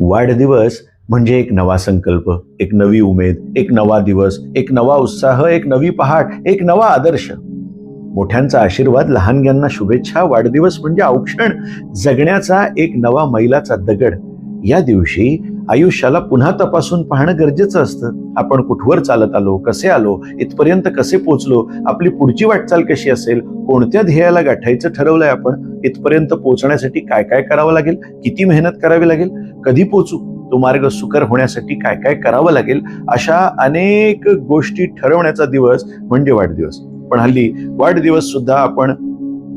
वाढदिवस म्हणजे एक नवा संकल्प एक नवी उमेद एक नवा दिवस एक नवा उत्साह एक नवी पहाट एक नवा आदर्श. मोठ्यांचा आशीर्वाद लहानग्यांना शुभेच्छा. वाढदिवस म्हणजे औक्षण जगण्याचा एक नवा मैलाचा दगड. या दिवशी आयुष्याला पुन्हा तपासून पाहणं गरजेचं असतं. आपण कुठवर चालत आलो कसे आलो इथपर्यंत कसे पोचलो आपली पुढची वाटचाल कशी असेल कोणत्या ध्येयाला गाठायचं ठरवलंय आपण इथपर्यंत पोहोचण्यासाठी काय काय करावं लागेल किती मेहनत करावी लागेल कधी पोचू तो मार्ग सुकर होण्यासाठी काय काय करावं लागेल अशा अनेक गोष्टी ठरवण्याचा दिवस म्हणजे वाढदिवस. पण हल्ली वाढदिवस सुद्धा आपण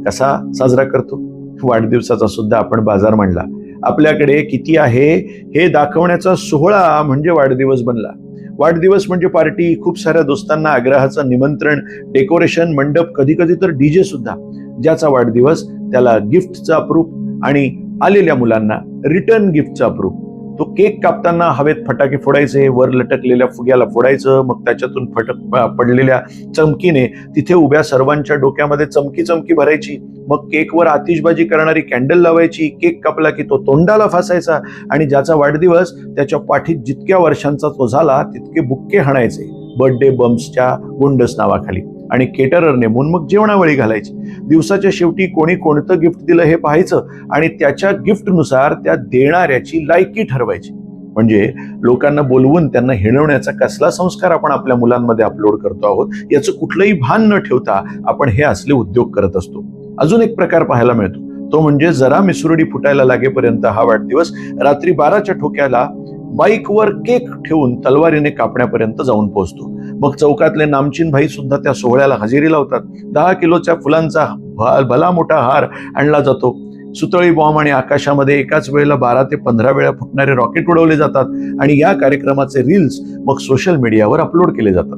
कसा साजरा करतो? वाढदिवसाचा सुद्धा आपण बाजार मांडला. आपल्याकडे किती आहे हे दाखवण्याचा सोहळा म्हणजे वाढदिवस बनला. वाढदिवस म्हणजे पार्टी खूप साऱ्या दोस्तांना आग्रहाचं निमंत्रण डेकोरेशन मंडप कधी कधी तर डीजे सुद्धा ज्याचा वाढदिवस त्याला गिफ्टचा अप्रूप आणि आलेल्या मुलांना रिटर्न गिफ्टचा अप्रूप. तो केक कापताना हवेत फटाके फोडायचे वर लटकलेल्या फुग्याला फोडायचं मग त्याच्यातून फटक पडलेल्या चमकीने तिथे उभ्या सर्वांच्या डोक्यामध्ये चमकी चमकी भरायची. मग केकवर आतिषबाजी करणारी कॅन्डल लावायची केक कापला की तो तोंडाला फासायचा आणि ज्याचा वाढदिवस त्याच्या पाठीत जितक्या वर्षांचा तो झाला तितके बुक्के हाणायचे. बर्थडे बम्सच्या गुंडस नावाखाली. आणि केटरर नेमून मग जेवणावळी घालायची. दिवसाच्या शेवटी कोणी कोणतं गिफ्ट दिलं हे पाहायचं आणि त्याच्या गिफ्टनुसार त्या देणाऱ्याची लायकी ठरवायची. म्हणजे लोकांना बोलवून त्यांना हिणवण्याचा कसला संस्कार आपण आपल्या मुलांमध्ये अपलोड करतो आहोत याचं कुठलंही भान न ठेवता आपण हे असले उद्योग करत असतो. अजून एक प्रकार पाहायला मिळतो. तो म्हणजे जरा मिसुरडी फुटायला लागेपर्यंत हा वाढदिवस रात्री बाराच्या ठोक्याला बाईकवर केक ठेवून तलवारीने कापण्यापर्यंत जाऊन पोहोचतो. मग चौकातले नामचीन भाई सुद्धा त्या सोहळ्याला हजेरी लावतात. दहा किलोच्या फुलांचा भ- भला मोठा हार आणला जातो. सुतळी बॉम्ब आणि आकाशामध्ये एकाच वेळेला बारा ते पंधरा वेळा फुटणारे रॉकेट उडवले जातात आणि या कार्यक्रमाचे रील्स मग सोशल मीडियावर अपलोड केले जातात.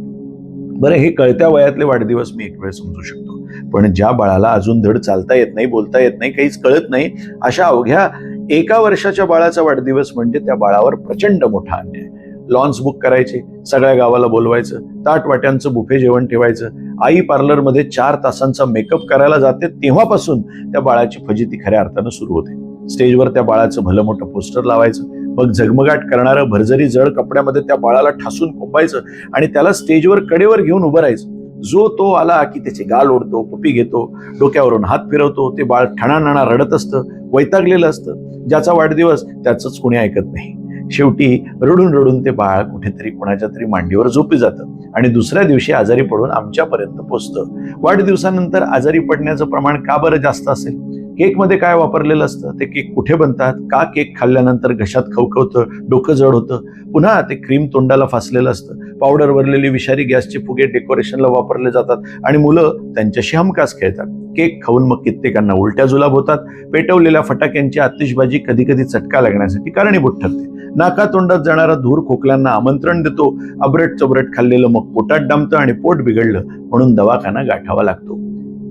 बरं हे कळत्या वयातले वाढदिवस मी एक वेळ समजू शकतो. पण ज्या बाळाला अजून धड चालता येत नाही बोलता येत नाही काहीच कळत नाही अशा अवघ्या एका वर्षाच्या बाळाचा वाढदिवस म्हणजे त्या बाळावर प्रचंड मोठा अन्याय. लॉन्स बुक करायचे सगळ्या गावाला बोलवायचं ताट वाट्यांचं बुफे जेवण ठेवायचं आई पार्लरमध्ये चार तासांचा मेकअप करायला जाते तेव्हापासून त्या बाळाची फजिती खऱ्या अर्थानं सुरू होते. स्टेजवर त्या बाळाचं भलं मोठं पोस्टर लावायचं मग झगमगाट करणारं भरजरी जड कपड्यामध्ये त्या बाळाला ठासून कोंबायचं आणि त्याला स्टेजवर कडेवर घेऊन उभं राहायचं. जो तो आला की त्याचे गाल ओढतो पपी घेतो डोक्यावरून हात फिरवतो ते बाळ ठणाणा रडत असतं वैतागलेलं असतं. ज्याचा वाढदिवस त्याचंच कोणी ऐकत नाही. शेवटी रडून रडून ते बाळ कुठेतरी कोणाच्या तरी मांडीवर झोपी जातं आणि दुसऱ्या दिवशी आजारी पडून आमच्यापर्यंत पोचतं. वाढदिवसानंतर आजारी पडण्याचं प्रमाण का बरं जास्त असेल? केकमध्ये काय वापरलेलं असतं? ते केक कुठे बनतात? का केक खाल्ल्यानंतर घशात खवखवतं डोकं जड होतं? पुन्हा ते क्रीम तोंडाला फासलेलं असतं. पावडर भरलेली विषारी गॅसचे फुगे डेकोरेशनला वापरले जातात आणि मुलं त्यांच्याशी हमखास खेळतात. केक खाऊन मग कित्येकांना उलट्या जुलाब होतात. पेटवलेल्या फटाक्यांची आतिषबाजी कधी कधी चटका लागण्यासाठी कारणीभूत ठरते. नाका तोंडात जाणारा धूर खोकल्यांना आमंत्रण देतो. अबरट चबरट खाल्लेलं मग पोटात डांबतं आणि पोट बिघडलं म्हणून दवाखाना गाठावा लागतो.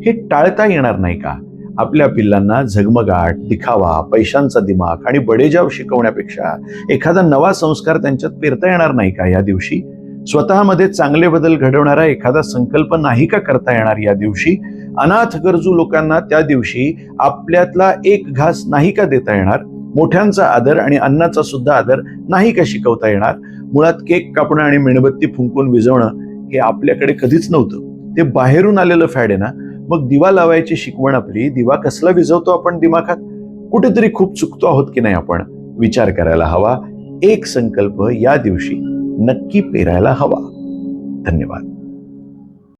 हे टाळता येणार नाही का? आपल्या पिल्लांना झगमगाट दिखावा पैशांचा दिमाग आणि बडेजाव शिकवण्यापेक्षा एखादा नवा संस्कार त्यांच्यात पेरता येणार नाही का या दिवशी? स्वतःमध्ये चांगले बदल घडवणारा एखादा संकल्प नाही का करता येणार या दिवशी? अनाथ गरजू लोकांना त्या दिवशी आपल्यातला एक घास नाही का देता येणार? मोठ्यांचा आदर आणि अन्नाचा सुद्धा आदर नाही का शिकवता येणार? मुळात केक कापणं आणि मेणबत्ती फुंकून विजवणं हे आपल्याकडे कधीच नव्हतं. ते बाहेरून आलेलं फॅड आहे ना? मग दिवा लावायची शिकवण आपली दिवा कसला विझवतो आपण दिमाखात? कुठेतरी खूप चुकतो आहोत की नाही आपण? विचार करायला हवा. एक संकल्प या दिवशी. नक्की पेरायला हवा. धन्यवाद.